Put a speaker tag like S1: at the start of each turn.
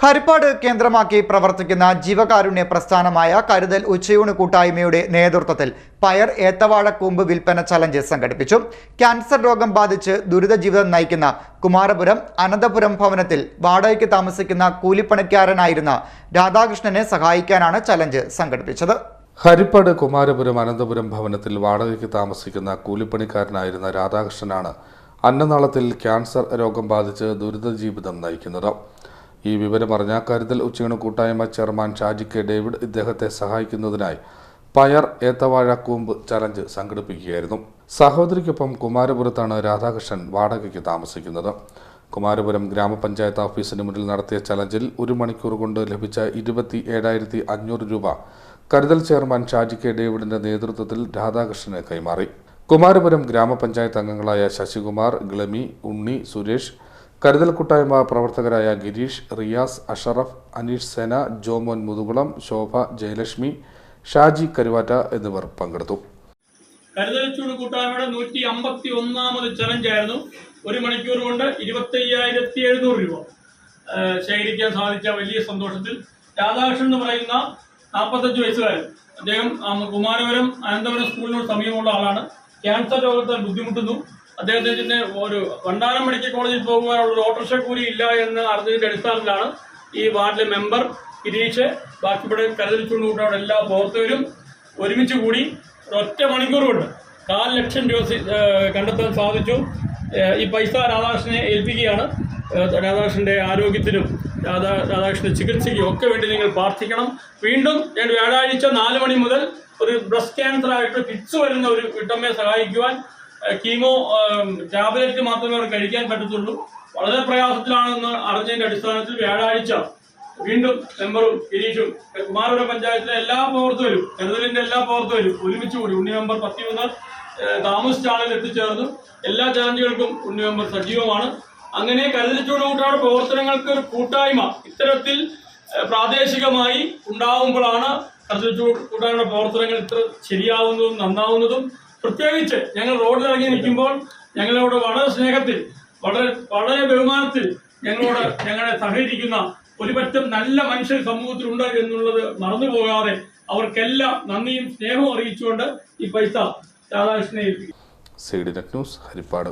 S1: ഹരിപ്പാട് കേന്ദ്രമാക്കി പ്രവർത്തിക്കുന്ന ജീവകാരുണ്യ പ്രസ്ഥാനമായ കരുതൽ ഉച്ചയൂണ് കൂട്ടായ്മയുടെ നേതൃത്വത്തിൽ പയർ ഏത്തവാഴ ഏത്തവാഴക്കൂമ്പ് വിൽപ്പന ചലഞ്ച് സംഘടിപ്പിച്ചു. ക്യാൻസർ രോഗം ബാധിച്ച് ദുരിത ജീവിതം നയിക്കുന്ന കുമാരപുരം അനന്തപുരം ഭവനത്തിൽ വാടകയ്ക്ക് താമസിക്കുന്ന കൂലിപ്പണിക്കാരനായിരുന്ന രാധാകൃഷ്ണനെ സഹായിക്കാനാണ് ചലഞ്ച് സംഘടിപ്പിച്ചത്.
S2: ഹരിപ്പാട് കുമാരപുരം അനന്തപുരം ഭവനത്തിൽ വാടകയ്ക്ക് താമസിക്കുന്ന കൂലിപ്പണിക്കാരനായിരുന്ന രാധാകൃഷ്ണനാണ് അന്നനാളത്തിൽ ക്യാൻസർ രോഗം ബാധിച്ച് ദുരിത ജീവിതം നയിക്കുന്നത്. ഈ വിവരം അറിഞ്ഞ കരുതൽ ഉച്ചയണ കൂട്ടായ്മ ചെയർമാൻ ഷാജി കെ ഡേവിഡ് ഇദ്ദേഹത്തെ സഹായിക്കുന്നതിനായി പയർ ഏത്തവാഴ കൂമ്പ് ചലഞ്ച് സംഘടിപ്പിക്കുകയായിരുന്നു. സഹോദരിക്കൊപ്പം കുമാരപുരത്താണ് രാധാകൃഷ്ണൻ വാടകയ്ക്ക് താമസിക്കുന്നത്. കുമാരപുരം ഗ്രാമപഞ്ചായത്ത് ഓഫീസിന് മുന്നിൽ നടത്തിയ ചലഞ്ചിൽ ഒരു മണിക്കൂർ കൊണ്ട് ലഭിച്ച ഇരുപത്തി ഏഴായിരത്തി അഞ്ഞൂറ് രൂപ കരുതൽ ചെയർമാൻ ഷാജി കെ ഡേവിഡിന്റെ നേതൃത്വത്തിൽ രാധാകൃഷ്ണന് കൈമാറി. കുമാരപുരം ഗ്രാമപഞ്ചായത്ത് അംഗങ്ങളായ ശശികുമാർ ഗ്ലമി ഉണ്ണി സുരേഷ് കരുതൽ കൂട്ടായ്മ പ്രവർത്തകരായ ഗിരീഷ് റിയാസ് അഷറഫ് അനീഷ് സേന ജോമോൻ മുതുകുളം ശോഭ ജയലക്ഷ്മി ഷാജി കരുവാറ്റ എന്നിവർ പങ്കെടുത്തു.
S3: കരുതലച്ചൂട് കൂട്ടായ്മയുടെ നൂറ്റി അമ്പത്തി ഒന്നാമത് ചലഞ്ച് ആയിരുന്നു. ഒരു മണിക്കൂർ കൊണ്ട് ഇരുപത്തി അയ്യായിരത്തി എഴുന്നൂറ് രൂപ ശേഖരിക്കാൻ സാധിച്ച വലിയ സന്തോഷത്തിൽ രാധാകൃഷ്ണൻ എന്ന് പറയുന്ന നാൽപ്പത്തഞ്ച് വയസ്സുകാരൻ. അദ്ദേഹം കുമാരപുരം അനന്തപുരം സ്കൂളിനോട് സമീപമുള്ള ആളാണ്. ക്യാൻസർ രോഗത്താൽ ബുദ്ധിമുട്ടുന്നു. അദ്ദേഹത്തിന് ഒരു വണ്ടാനം മെഡിക്കൽ കോളേജിൽ പോകുവാനുള്ള ഓട്ടോറിക്ഷ കൂലി ഇല്ല എന്ന് അറിഞ്ഞതിന്റെ അടിസ്ഥാനത്തിലാണ് ഈ വാർഡിലെ മെമ്പർ ഗിരീഷ് ബാക്കിപ്പടെ ഇവിടെ കരുതലിച്ചുകൊണ്ട് കൂട്ടാവിടെ എല്ലാ പ്രവർത്തകരും ഒരുമിച്ച് കൂടി ഒറ്റ മണിക്കൂർ കൊണ്ട് കാൽ ലക്ഷം രൂപ കണ്ടെത്താൻ സാധിച്ചു. ഈ പൈസ രാധാകൃഷ്ണനെ ഏൽപ്പിക്കുകയാണ്. രാധാകൃഷ്ണന്റെ ആരോഗ്യത്തിനും രാധാ രാധാകൃഷ്ണന്റെ ചികിത്സയ്ക്കും ഒക്കെ വേണ്ടി നിങ്ങൾ പ്രാർത്ഥിക്കണം. വീണ്ടും ഞാൻ വ്യാഴാഴ്ച നാല് മണി മുതൽ ഒരു ബ്രസ്റ്റ് ക്യാൻസർ ആയിട്ട് ഫിക്സ് വരുന്ന ഒരു വീട്ടമ്മയെ സഹായിക്കുവാൻ കീമോ ടാബ്ലറ്റ് മാത്രമേ അവർ കഴിക്കാൻ പറ്റത്തുള്ളൂ. വളരെ പ്രയാസത്തിലാണെന്ന് അറിഞ്ഞതിന്റെ അടിസ്ഥാനത്തിൽ വ്യാഴാഴ്ച വീണ്ടും മെമ്പറും ഗിരീഷും കുമാരപുര പഞ്ചായത്തിലെ എല്ലാ പ്രവർത്തകരും കരുതലിന്റെ എല്ലാ പ്രവർത്തകരും ഒരുമിച്ച് കൂടി ഉണ്ണി മെമ്പർ പത്തിമൂന്ന് സ്റ്റാളിൽ എത്തിച്ചേർന്നു എല്ലാ ചാനലുകൾക്കും ഉണ്ണി മെമ്പർ സജീവമാണ്. അങ്ങനെ കരുതലിച്ചോട് കൂട്ടാട് പ്രവർത്തനങ്ങൾക്ക് ഒരു കൂട്ടായ്മ ഇത്തരത്തിൽ പ്രാദേശികമായി ഉണ്ടാവുമ്പോഴാണ് കരുതലിച്ചോട് കൂട്ടായ്മയുടെ പ്രവർത്തനങ്ങൾ ഇത്ര ശരിയാവുന്നതും നന്നാവുന്നതും. പ്രത്യേകിച്ച് ഞങ്ങൾ റോഡിൽ റോഡിലിറങ്ങി നിൽക്കുമ്പോൾ ഞങ്ങളോട് വളരെ സ്നേഹത്തിൽ വളരെ വളരെ ബഹുമാനത്തിൽ ഞങ്ങളോട് ഞങ്ങളെ സഹകരിക്കുന്ന ഒരുപറ്റം നല്ല മനുഷ്യർ സമൂഹത്തിലുണ്ട് എന്നുള്ളത് മറന്നു പോകാതെ അവർക്കെല്ലാം നന്ദിയും സ്നേഹവും അറിയിച്ചുകൊണ്ട് ഈ പൈസ രാധാകൃഷ്ണനെ ഏൽപ്പിക്കും
S2: ന്യൂസ് ഹരിപ്പാട്.